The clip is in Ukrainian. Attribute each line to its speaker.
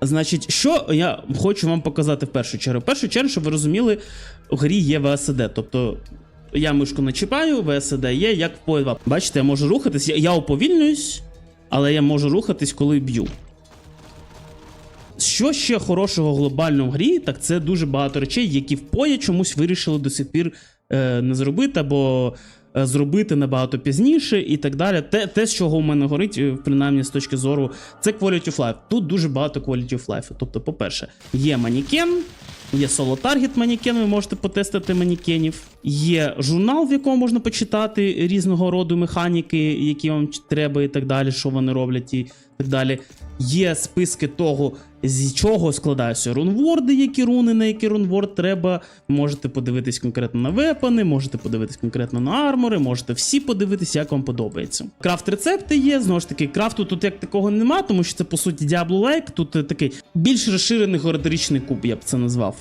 Speaker 1: Значить, що я хочу вам показати в першу чергу. В першу чергу, щоб ви розуміли, у грі є ВСД. Тобто я мишку начіпаю, ВСД є, як в PoE 2. Бачите, я можу рухатись, я, я уповільнююсь, але я можу рухатись, коли б'ю. Що ще хорошого глобально в грі, так це дуже багато речей, які в PoE чомусь вирішили до сих пір е, не зробити, або зробити набагато пізніше і так далі. Те, те, з чого у мене горить, е, принаймні з точки зору, це quality of life. Тут дуже багато quality of life. Тобто, по-перше, є манікен, є соло-таргет манікен, ви можете потестити манікенів. Є журнал, в якому можна почитати різного роду механіки, які вам треба, і так далі, що вони роблять, і так далі. Є списки того, з чого складаються рунворди, які руни, на які рунворд треба. Можете подивитись конкретно на вепани, можете подивитись конкретно на армори, можете всі подивитись, як вам подобається. Крафт рецепти є. Знову ж таки, крафту тут як такого нема, тому що це по суті Diablo Like. Тут е, такий більш розширений геометричний куб, я б це назвав.